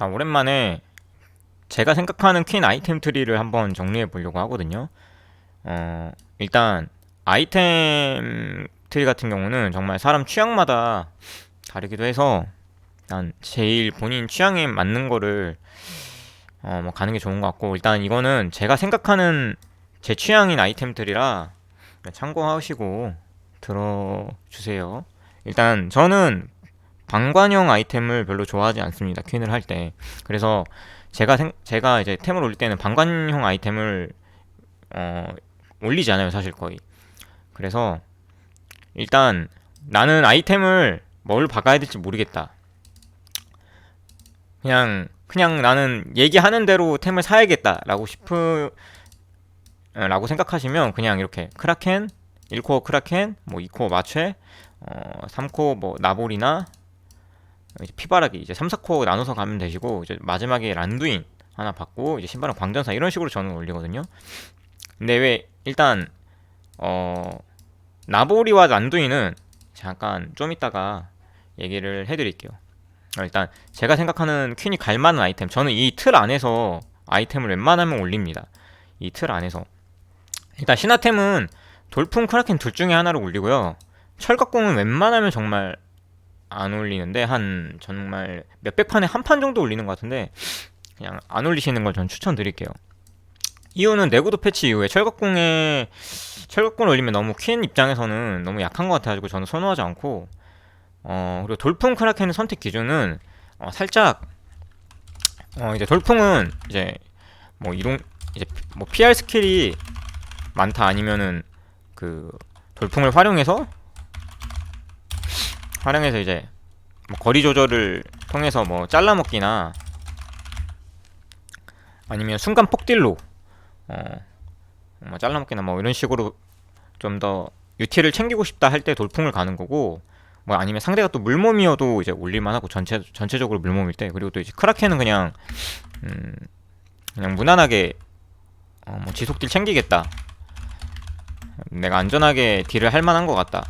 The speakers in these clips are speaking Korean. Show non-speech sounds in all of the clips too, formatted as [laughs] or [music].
자, 오랜만에 제가 생각하는 퀸 아이템 트리를 한번 정리해 보려고 하거든요. 어, 일단 아이템 트리 같은 경우는 정말 사람 취향마다 다르기도 해서 일단 제일 본인 취향에 맞는 거를 어, 뭐 가는 게 좋은 것 같고 일단 이거는 제가 생각하는 제 취향인 아이템 들이라 참고하시고 들어주세요. 일단 저는 방관형 아이템을 별로 좋아하지 않습니다. 퀸을 할 때. 그래서 제가 생, 제가 이제 템을 올릴 때는 방관형 아이템을 어, 올리지 않아요, 사실 거의. 그래서 일단 나는 아이템을 뭘 박아야 될지 모르겠다. 그냥 그냥 나는 얘기하는 대로 템을 사야겠다라고 싶으 어, 라고 생각하시면 그냥 이렇게 크라켄 1코어 크라켄 뭐 2코어 마체 어 3코어 뭐 나볼이나 피바라기 이제 3, 4코 나눠서 가면 되시고 이제 마지막에 란두인 하나 받고 이제 신발은 광전사 이런 식으로 저는 올리거든요. 근데 왜 일단 어 나보리와 란두인은 잠깐 좀 이따가 얘기를 해드릴게요. 어, 일단 제가 생각하는 퀸이 갈만한 아이템 저는 이 틀 안에서 아이템을 웬만하면 올립니다. 이 틀 안에서 일단 신화템은 돌풍 크라켄 둘 중에 하나를 올리고요. 철갑공은 웬만하면 정말 안 올리는데 한 정말 몇백 판에 한 판 정도 올리는 것 같은데 그냥 안 올리시는 걸 전 추천드릴게요. 이유는 내구도 패치 이후에 철갑공에 철갑공을 올리면 너무 퀸 입장에서는 너무 약한 것 같아가지고 저는 선호하지 않고 어 그리고 돌풍 크라켄의 선택 기준은 어 살짝 어 이제 돌풍은 이제 뭐 이동 이제 뭐 PR 스킬이 많다 아니면은 그 돌풍을 활용해서 활용해서 이제 뭐 거리 조절을 통해서 뭐 잘라먹기나 아니면 순간 폭딜로 어 뭐 잘라먹기나 뭐 이런 식으로 좀 더 유티를 챙기고 싶다 할 때 돌풍을 가는 거고 뭐 아니면 상대가 또 물몸이어도 이제 올릴만하고 전체 전체적으로 물몸일 때 그리고 또 이제 크라켄은 그냥 음 그냥 무난하게 어 뭐 지속딜 챙기겠다. 내가 안전하게 딜을 할 만한 것 같다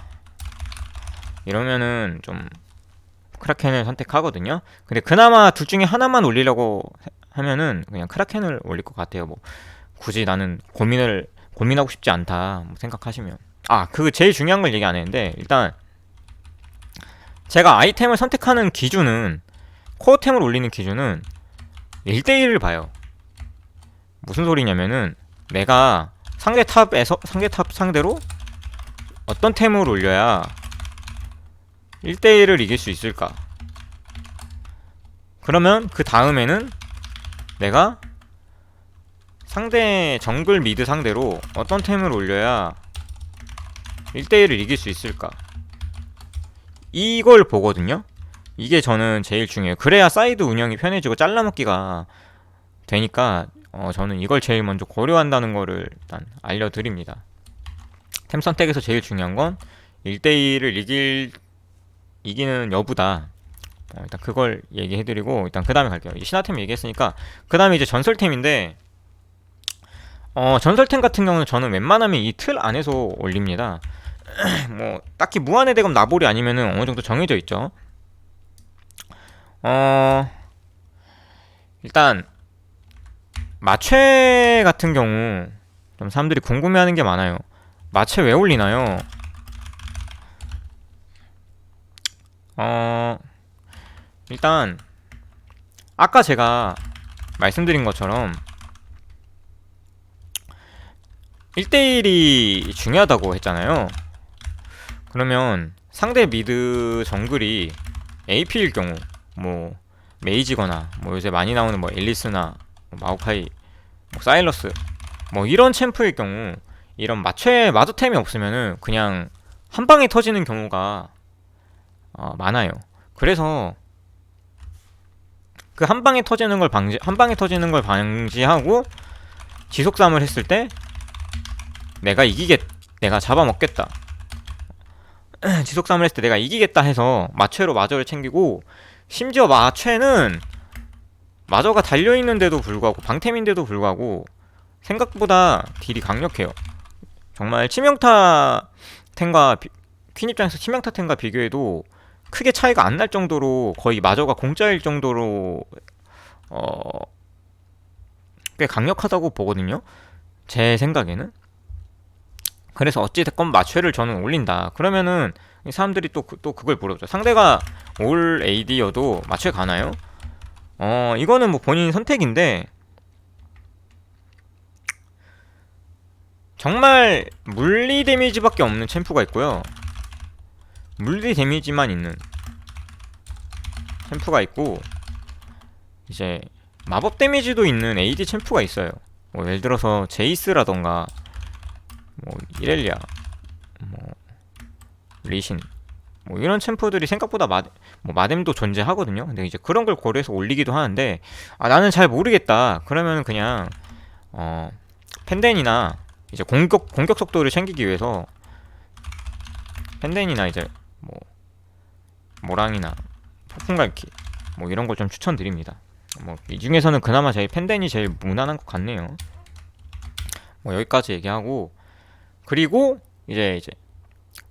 이러면은 좀 크라켄을 선택하거든요. 근데 그나마 둘 중에 하나만 올리려고 하면은 그냥 크라켄을 올릴 것 같아요. 뭐 굳이 나는 고민을 고민하고 싶지 않다 뭐 생각하시면 아 그 제일 중요한 걸 얘기 안 했는데 일단 제가 아이템을 선택하는 기준은 코어템을 올리는 기준은 1대1을 봐요. 무슨 소리냐면은 내가 상대 탑에서 상대 탑 상대로 어떤 템을 올려야 1대1을 이길 수 있을까? 그러면 그 다음에는 내가 상대 정글 미드 상대로 어떤 템을 올려야 1대1을 이길 수 있을까? 이걸 보거든요? 이게 저는 제일 중요해요. 그래야 사이드 운영이 편해지고 잘라먹기가 되니까 어, 저는 이걸 제일 먼저 고려한다는 거를 일단 알려드립니다. 템 선택에서 제일 중요한 건 1대1을 이길 이기는 여부다. 어, 일단 그걸 얘기해드리고 일단 그 다음에 갈게요. 신화템 얘기했으니까 그 다음에 이제 전설템인데 어 전설템 같은 경우는 저는 웬만하면 이 틀 안에서 올립니다. [clears throat] 뭐 딱히 무한의 대검 나볼이 아니면은 어느 정도 정해져 있죠. 어 일단 마체 같은 경우 좀 사람들이 궁금해하는 게 많아요. 마체 왜 올리나요? 어 일단 아까 제가 말씀드린 것처럼 1대1이 중요하다고 했잖아요. 그러면 상대 미드 정글이 AP일 경우 뭐 메이지거나 뭐 요새 많이 나오는 뭐 앨리스나 뭐 마오카이 뭐 사일러스 뭐 이런 챔프일 경우 이런 마체 마도템이 없으면은 그냥 한 방에 터지는 경우가 어, 많아요. 그래서 그 한 방에 터지는 걸 방지 한 방에 터지는 걸 방지하고 지속 싸움을 했을 때 내가 이기겠 내가 잡아먹겠다. [clears throat] 지속 싸움을 했을 때 내가 이기겠다 해서 마체로 마저를 챙기고 심지어 마체는 마저가 달려 있는데도 불구하고 방템인데도 불구하고 생각보다 딜이 강력해요. 정말 치명타 비, 퀸 입장에서 치명타 템과 비교해도 크게 차이가 안 날 정도로 거의 마저가 공짜일 정도로 어, 꽤 강력하다고 보거든요. 제 생각에는. 그래서 어찌됐건 마취를 저는 올린다. 그러면은 이 사람들이 또, 그- 또 그걸 물어보죠. 상대가 올 AD여도 마취 가나요? 어, 이거는 뭐 본인 선택인데, 정말 물리 데미지밖에 없는 챔프가 있고요. 물리 데미지만 있는 챔프가 있고, 이제 마법 데미지도 있는 AD 챔프가 있어요. 뭐 예를 들어서 제이스라던가 뭐 이렐리아, 뭐 리신, 뭐 이런 챔프들이 생각보다 마, 뭐 마뎀도 존재하거든요. 근데 이제 그런 걸 고려해서 올리기도 하는데 아 나는 잘 모르겠다. 그러면 그냥 어 펜덴이나 이제 공격 공격 속도를 챙기기 위해서 펜덴이나 이제 뭐 모랑이나 폭풍갈기 뭐 이런 걸 좀 추천드립니다. 뭐 이 중에서는 그나마 제일 펜덴이 제일 무난한 것 같네요. 뭐 여기까지 얘기하고 그리고 이제 이제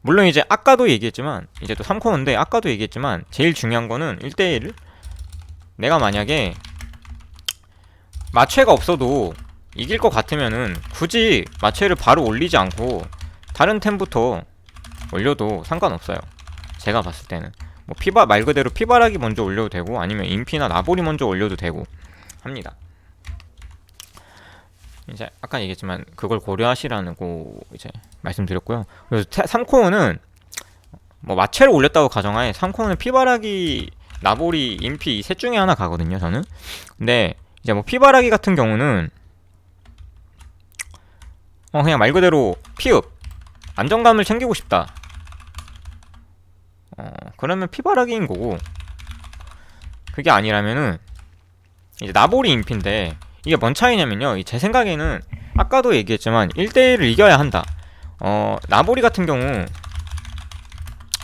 물론 이제 아까도 얘기했지만 이제 또 3코어인데 아까도 얘기했지만 제일 중요한 거는 1대1 내가 만약에 마취가 없어도 이길 것 같으면은 굳이 마취를 바로 올리지 않고 다른 템부터 올려도 상관없어요. 제가 봤을 때는 뭐 피바 말 그대로 피바라기 먼저 올려도 되고 아니면 인피나 나보리 먼저 올려도 되고 합니다. 이제 아까 얘기했지만 그걸 고려하시라고 이제 말씀드렸고요. 그래서 3코어는 뭐 마체를 올렸다고 가정하에 3코어는 피바라기, 나보리, 인피 셋 중에 하나 가거든요. 저는. 근데 이제 뭐 피바라기 같은 경우는 어 그냥 말 그대로 피읍 안정감을 챙기고 싶다. 어 그러면 피바라기인 거고 그게 아니라면은 이제 나보리 인피인데 이게 뭔 차이냐면요. 이제 생각에는 아까도 얘기했지만 1대1을 이겨야 한다. 어, 나보리 같은 경우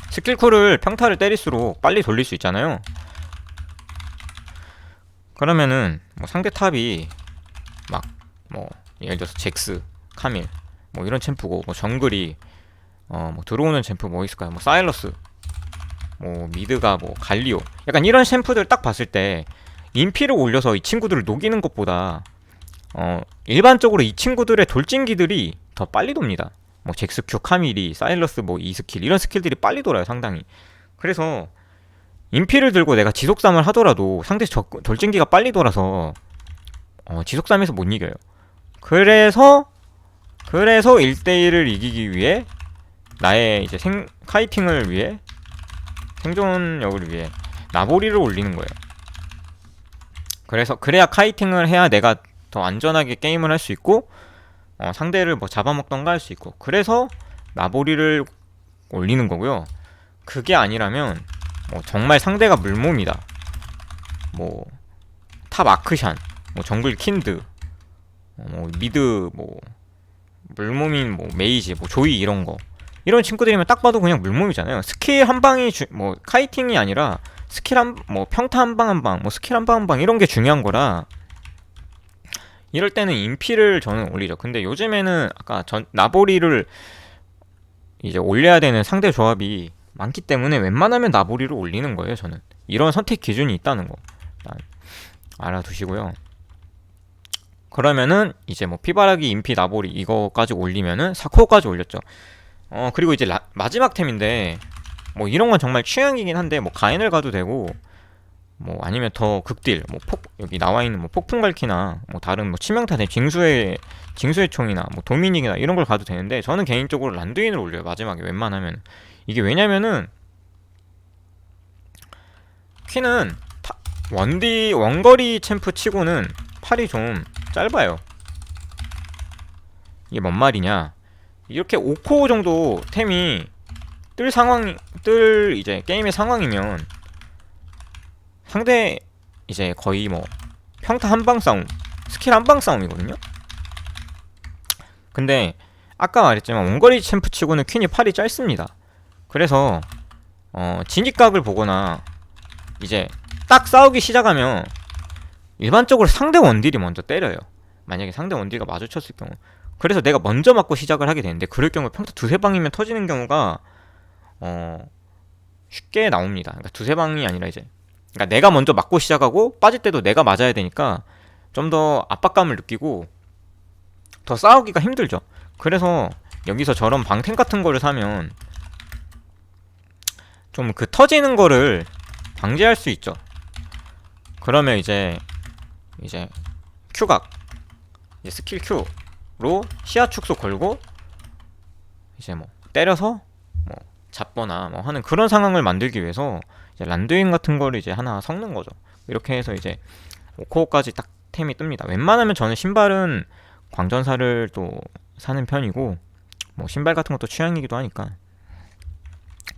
스킬쿨을 평타를 때릴수록 빨리 돌릴 수 있잖아요. 그러면은 뭐 상대 탑이 막 뭐 예를 들어서 잭스, 카밀 뭐 이런 챔프고 뭐 정글이 어뭐 들어오는 챔프 뭐 있을까요? 뭐 사일러스 뭐 미드가 뭐 갈리오 약간 이런 챔프들 딱 봤을 때 인피를 올려서 이 친구들을 녹이는 것보다 어 일반적으로 이 친구들의 돌진기들이 더 빨리 돕니다. 뭐 잭스큐, 카밀이, 사일러스 뭐 이 스킬 이런 스킬들이 빨리 돌아요 상당히. 그래서 인피를 들고 내가 지속삼을 하더라도 상대 적, 돌진기가 빨리 돌아서 어, 지속삼에서 못 이겨요. 그래서 그래서 1대1을 이기기 위해 나의 이제 생 카이팅을 위해 생존력을 위해 나보리를 올리는 거예요. 그래서 그래야 카이팅을 해야 내가 더 안전하게 게임을 할 수 있고 어, 상대를 뭐 잡아먹던가 할 수 있고 그래서 나보리를 올리는 거고요. 그게 아니라면 뭐 정말 상대가 물몸이다. 뭐 탑 아크샨, 뭐 정글 킨드, 어, 뭐 미드 뭐 물몸인 뭐 메이지, 뭐 조이 이런 거 이런 친구들이면 딱 봐도 그냥 물몸이잖아요. 스킬 한 방이 주, 뭐 카이팅이 아니라 스킬 한 뭐 평타 한 방 한 방, 뭐 스킬 한 방 한 방 이런 게 중요한 거라 이럴 때는 인피를 저는 올리죠. 근데 요즘에는 아까 전 나보리를 이제 올려야 되는 상대 조합이 많기 때문에 웬만하면 나보리를 올리는 거예요. 저는 이런 선택 기준이 있다는 거 알아두시고요. 그러면은 이제 뭐 피바라기, 인피, 나보리 이거까지 올리면은 4코어까지 올렸죠. 어 그리고 이제 라, 마지막 템인데 뭐 이런 건 정말 취향이긴 한데 뭐 가인을 가도 되고 뭐 아니면 더 극딜 뭐 폭 여기 나와 있는 뭐 폭풍 갈키나 뭐 다른 뭐 치명타대 징수의 징수의 총이나 뭐 도미닉이나 이런 걸 가도 되는데 저는 개인적으로 란두인을 올려요 마지막에 웬만하면. 이게 왜냐면은 퀸은 타- 원디 원거리 챔프 치고는 팔이 좀 짧아요. 이게 뭔 말이냐 이렇게 5코 정도 템이 뜰 상황 뜰 이제 게임의 상황이면 상대 이제 거의 뭐 평타 한방 싸움, 스킬 한방 싸움이거든요. 근데 아까 말했지만 원거리 챔프 치고는 퀸이 팔이 짧습니다. 그래서 어 진입각을 보거나 이제 딱 싸우기 시작하면 일반적으로 상대 원딜이 먼저 때려요. 만약에 상대 원딜과 마주쳤을 경우. 그래서 내가 먼저 맞고 시작을 하게 되는데 그럴 경우 평타 두세 방이면 터지는 경우가 어 쉽게 나옵니다. 그러니까 두세 방이 아니라 이제 그러니까 내가 먼저 맞고 시작하고 빠질 때도 내가 맞아야 되니까 좀 더 압박감을 느끼고 더 싸우기가 힘들죠. 그래서 여기서 저런 방템 같은 거를 사면 좀 그 터지는 거를 방지할 수 있죠. 그러면 이제 이제 큐각 이제 스킬 큐 로 시야 축소 걸고 이제 뭐 때려서 뭐 잡거나 뭐 하는 그런 상황을 만들기 위해서 이제 란드윙 같은 거를 이제 하나 섞는 거죠. 이렇게 해서 이제 5코어까지 딱 템이 뜹니다. 웬만하면 저는 신발은 광전사를 또 사는 편이고 뭐 신발 같은 것도 취향이기도 하니까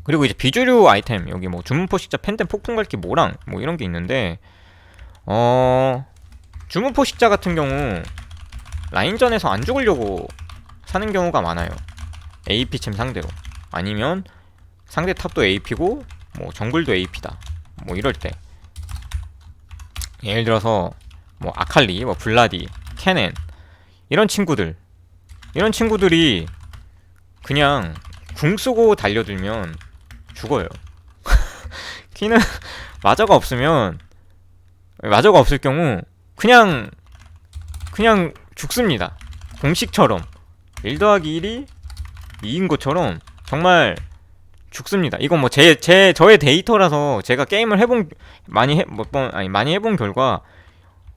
그리고 이제 비주류 아이템 여기 뭐 주문포식자 펜덴 폭풍갈기 모랑 뭐 이런 게 있는데 어 주문포식자 같은 경우 라인전에서 안 죽으려고 사는 경우가 많아요. AP 챔 상대로. 아니면 상대 탑도 AP고 뭐 정글도 AP다. 뭐 이럴 때. 예를 들어서 뭐 아칼리, 뭐 블라디, 캐넨 이런 친구들. 이런 친구들이 그냥 궁 쓰고 달려들면 죽어요. [laughs] 키는 마저가 없으면 마저가 없을 경우 그냥 그냥 죽습니다. 공식처럼 1 더하기 1이 2인 것처럼 정말 죽습니다. 이건 뭐 제 제 저의 데이터라서 제가 게임을 해본 많이 해몇번 아니 많이 해본 결과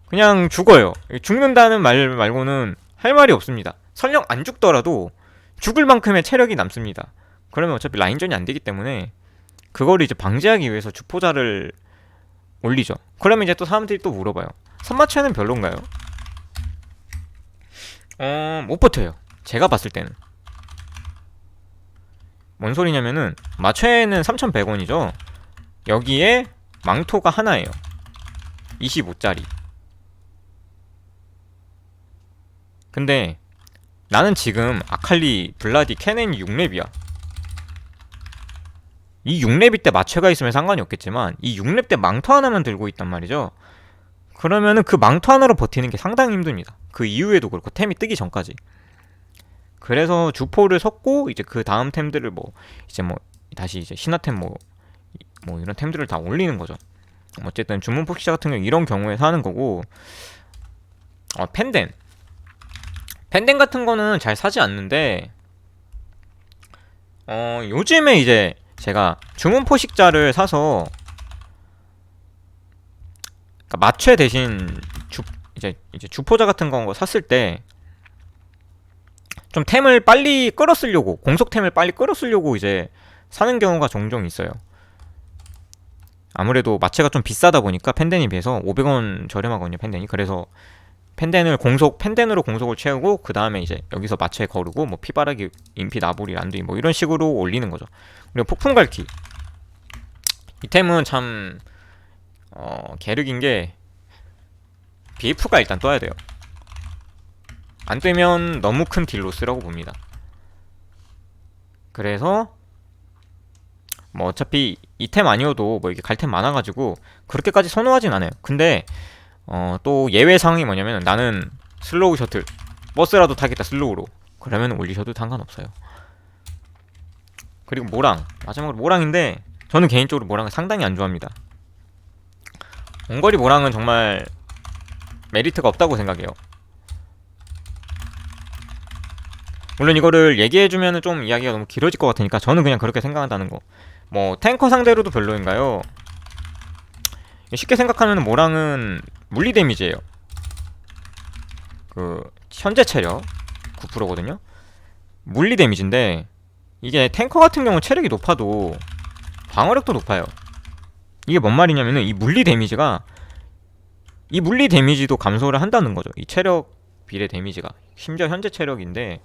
그냥 죽어요. 죽는다는 말 말고는 할 말이 없습니다. 설령 안 죽더라도 죽을 만큼의 체력이 남습니다. 그러면 어차피 라인전이 안 되기 때문에 그거를 이제 방지하기 위해서 주포자를 올리죠. 그러면 이제 또 사람들이 또 물어봐요. 선마체는 별론가요? 어, 못 버텨요. 제가 봤을 때는. 뭔 소리냐면은 마체는 3,100원이죠. 여기에 망토가 하나예요. 25짜리. 근데 나는 지금 아칼리, 블라디, 캐넨이 6렙이야. 이 6렙일 때 마체가 있으면 상관이 없겠지만 이 6렙 때 망토 하나만 들고 있단 말이죠. 그러면은 그 망토 하나로 버티는 게 상당히 힘듭니다. 그 이후에도 그렇고 템이 뜨기 전까지. 그래서 주포를 섞고 이제 그 다음 템들을 뭐 이제 뭐 다시 이제 신화템 뭐, 뭐 이런 템들을 다 올리는 거죠. 어쨌든 주문 폭시자 같은 경우 이런 경우에 사는 거고 어 펜덴 펜덴 같은 거는 잘 사지 않는데 어 요즘에 이제 제가 주문 포식자를 사서 그러니까 마취 대신 주 이제 이제 주포자 같은 거 샀을 때 좀 템을 빨리 끌어쓰려고 공속템을 빨리 끌어쓰려고 이제 사는 경우가 종종 있어요. 아무래도 마체가 좀 비싸다 보니까 펜덴에 비해서 500원 저렴하거든요, 펜덴이. 그래서 펜덴을 공속 펜덴으로 공속을 채우고 그 다음에 이제 여기서 마체 거르고 뭐 피바라기, 인피, 나보리, 란두이 뭐 이런 식으로 올리는 거죠. 그리고 폭풍 갈기 이 템은 참 어, 게륵인 게 BF가 일단 떠야 돼요. 안 뜨면 너무 큰 딜로스라고 봅니다. 그래서 뭐 어차피 이 템 아니어도 뭐 이게 갈 템 많아가지고 그렇게까지 선호하진 않아요. 근데 어, 또 예외 상황이 뭐냐면 나는 슬로우 셔틀 버스라도 타겠다 슬로우로 그러면 올리셔도 상관없어요. 그리고 모랑 마지막으로 모랑인데 저는 개인적으로 모랑을 상당히 안 좋아합니다. 원거리 모랑은 정말 메리트가 없다고 생각해요. 물론 이거를 얘기해주면 좀 이야기가 너무 길어질 것 같으니까 저는 그냥 그렇게 생각한다는 거. 뭐 탱커 상대로도 별로인가요? 쉽게 생각하면 모랑은 물리 데미지예요. 그 현재 체력 9%거든요. 물리 데미지인데 이게 탱커 같은 경우 체력이 높아도 방어력도 높아요. 이게 뭔 말이냐면은 이 물리 데미지가 이 물리 데미지도 감소를 한다는 거죠. 이 체력 비례 데미지가 심지어 현재 체력인데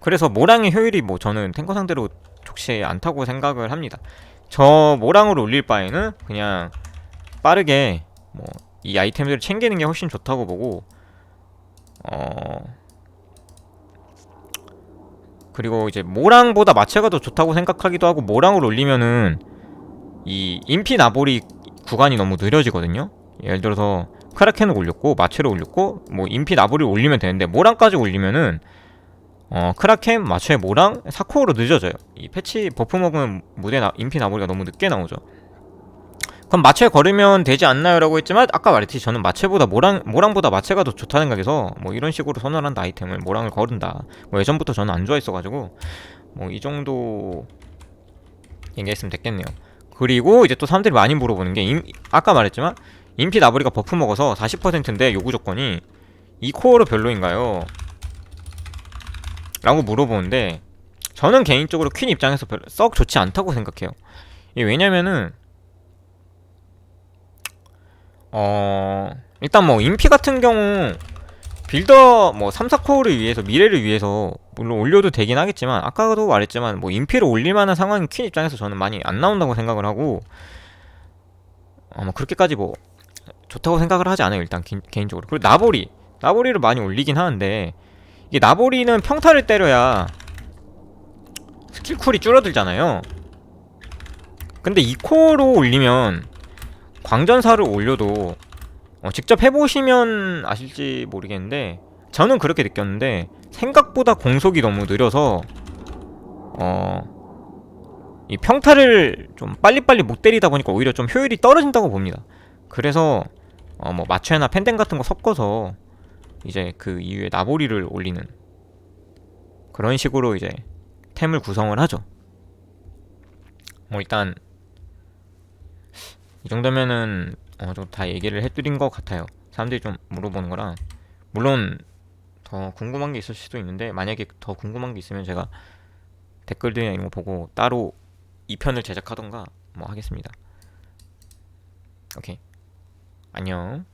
그래서 모랑의 효율이 뭐 저는 탱커 상대로 좋지 않다고 생각을 합니다. 저 모랑으로 올릴 바에는 그냥 빠르게 뭐 이 아이템들을 챙기는 게 훨씬 좋다고 보고 어 그리고 이제 모랑보다 마체가 더 좋다고 생각하기도 하고 모랑을 올리면은 이 인피 나보리 구간이 너무 느려지거든요. 예를 들어서 크라켄을 올렸고 마체를 올렸고 뭐 인피 나보리를 올리면 되는데 모랑까지 올리면은 어 크라켄, 마체, 모랑, 사코어로 늦어져요. 이 패치 버프 먹으면 무대 나, 인피 나보리가 너무 늦게 나오죠. 그럼 마체 걸으면 되지 않나요?라고 했지만 아까 말했듯이 저는 마체보다 모랑 모랑보다 마체가 더 좋다는 생각에서 뭐 이런 식으로 선언한다 아이템을 모랑을 거른다. 뭐 예전부터 저는 안 좋아했어가지고 뭐 이 정도 얘기했으면 됐겠네요. 그리고 이제 또 사람들이 많이 물어보는 게 임, 아까 말했지만 인피 나브리가 버프 먹어서 40%인데 요구 조건이 이 코어로 별로인가요? 라고 물어보는데 저는 개인적으로 퀸 입장에서 별로 썩 좋지 않다고 생각해요. 왜냐면은 어 일단 뭐 인피 같은 경우 빌더 뭐 3, 4코어를 위해서 미래를 위해서 물론 올려도 되긴 하겠지만 아까도 말했지만 뭐 인피를 올릴 만한 상황이 퀸 입장에서 저는 많이 안 나온다고 생각을 하고 어뭐 그렇게까지 뭐 좋다고 생각을 하지 않아요 일단 기- 개인적으로. 그리고 나보리. 나보리를 많이 올리긴 하는데 이게 나보리는 평타를 때려야 스킬 쿨이 줄어들잖아요. 근데 이 코어로 올리면 광전사를 올려도 어, 직접 해보시면 아실지 모르겠는데 저는 그렇게 느꼈는데 생각보다 공속이 너무 느려서 어, 이 평타를 좀 빨리빨리 못 때리다 보니까 오히려 좀 효율이 떨어진다고 봅니다. 그래서 어, 뭐 마취나 펜댕 같은 거 섞어서 이제 그 이후에 나보리를 올리는 그런 식으로 이제 템을 구성을 하죠. 뭐 일단 이 정도면은 어, 좀 다 얘기를 해드린 것 같아요. 사람들이 좀 물어보는 거라 물론 더 궁금한 게 있을 수도 있는데 만약에 더 궁금한 게 있으면 제가 댓글들이나 이런 거 보고 따로 2편을 제작하던가 뭐 하겠습니다. 오케이. 안녕.